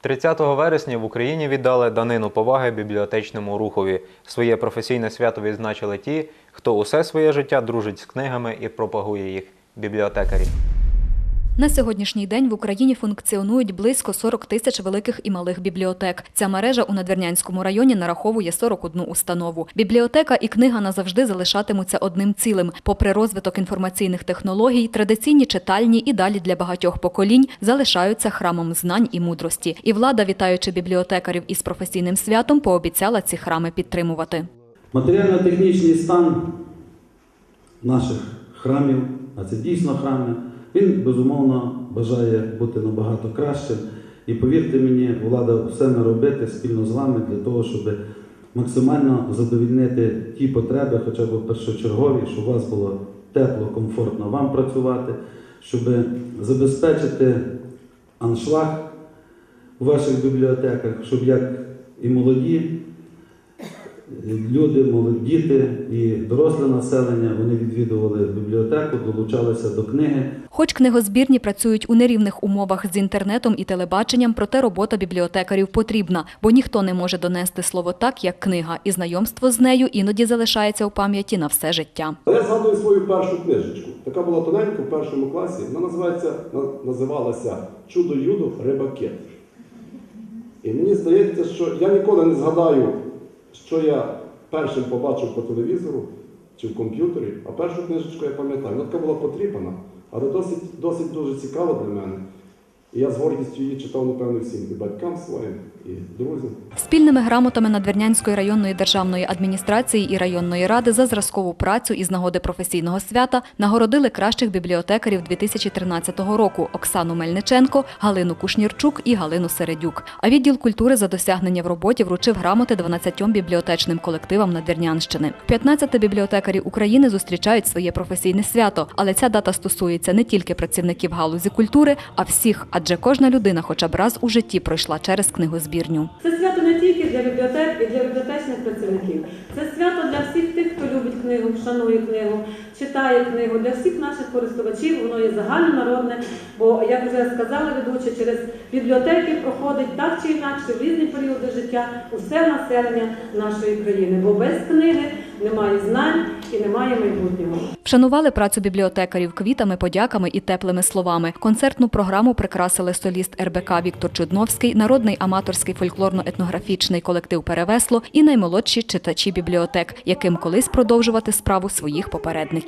30 вересня в Україні віддали данину поваги бібліотечному рухові. Своє професійне свято відзначили ті, хто усе своє життя дружить з книгами і пропагує їх бібліотекарі. На сьогоднішній день в Україні функціонують близько 40 тисяч великих і малих бібліотек. Ця мережа у Надвірнянському районі нараховує 41 установу. Бібліотека і книга назавжди залишатимуться одним цілим. Попри розвиток інформаційних технологій, традиційні читальні і далі для багатьох поколінь залишаються храмом знань і мудрості. І влада, вітаючи бібліотекарів із професійним святом, пообіцяла ці храми підтримувати. Матеріально-технічний стан наших храмів, а це дійсно храми, він безумовно бажає бути набагато кращим. І повірте мені, влада все не робити спільно з вами для того, щоб максимально задовільнити ті потреби, хоча б першочергові, щоб у вас було тепло, комфортно вам працювати, щоб забезпечити аншлаг у ваших бібліотеках, щоб як і молоді люди, молоді діти і доросле населення вони відвідували бібліотеку, долучалися до книги. Хоч книгозбірні працюють у нерівних умовах з інтернетом і телебаченням, проте робота бібліотекарів потрібна, бо ніхто не може донести слово так, як книга, і знайомство з нею іноді залишається у пам'яті на все життя. Я згадую свою першу книжечку. Така була тоненька в першому класі. Вона називається, на- називалася Чудо Юдо Рибаки. І мені здається, що я ніколи не згадаю, що я першим побачив по телевізору чи в комп'ютері, а першу книжечку я пам'ятаю. Вона така була потріпана, але досить, досить дуже цікава для мене. І я з гордістю її читав, напевно, всім і батькам своїм, і друзям. Спільними грамотами Надвірнянської районної державної адміністрації і районної ради за зразкову працю із нагоди професійного свята нагородили кращих бібліотекарів 2013 року Оксану Мельниченко, Галину Кушнірчук і Галину Середюк. А відділ культури за досягнення в роботі вручив грамоти 12 бібліотечним колективам Надвірнянщини. 15 бібліотекарі України зустрічають своє професійне свято, але ця дата стосується не тільки працівників галузі культури, а всіх, адже кожна людина хоча б раз у житті пройшла через книгозбірню. Це свято не тільки для бібліотек і для бібліотечних працівників. Це свято для всіх тих, хто любить книгу, шанує книгу, читає книгу, для всіх наших користувачів. Воно є загальнонародне, бо, як вже сказали ведучі, через бібліотеки проходить так чи інакше в різні періоди життя усе населення нашої країни. Бо без книги немає знань і немає майбутнього. Вшанували працю бібліотекарів квітами, подяками і теплими словами. Концертну програму прикрасили соліст РБК Віктор Чудновський, народний аматорський фольклорно-етнографічний колектив Перевесло і наймолодші читачі бібліотек, яким колись продовжувати справу своїх попередників.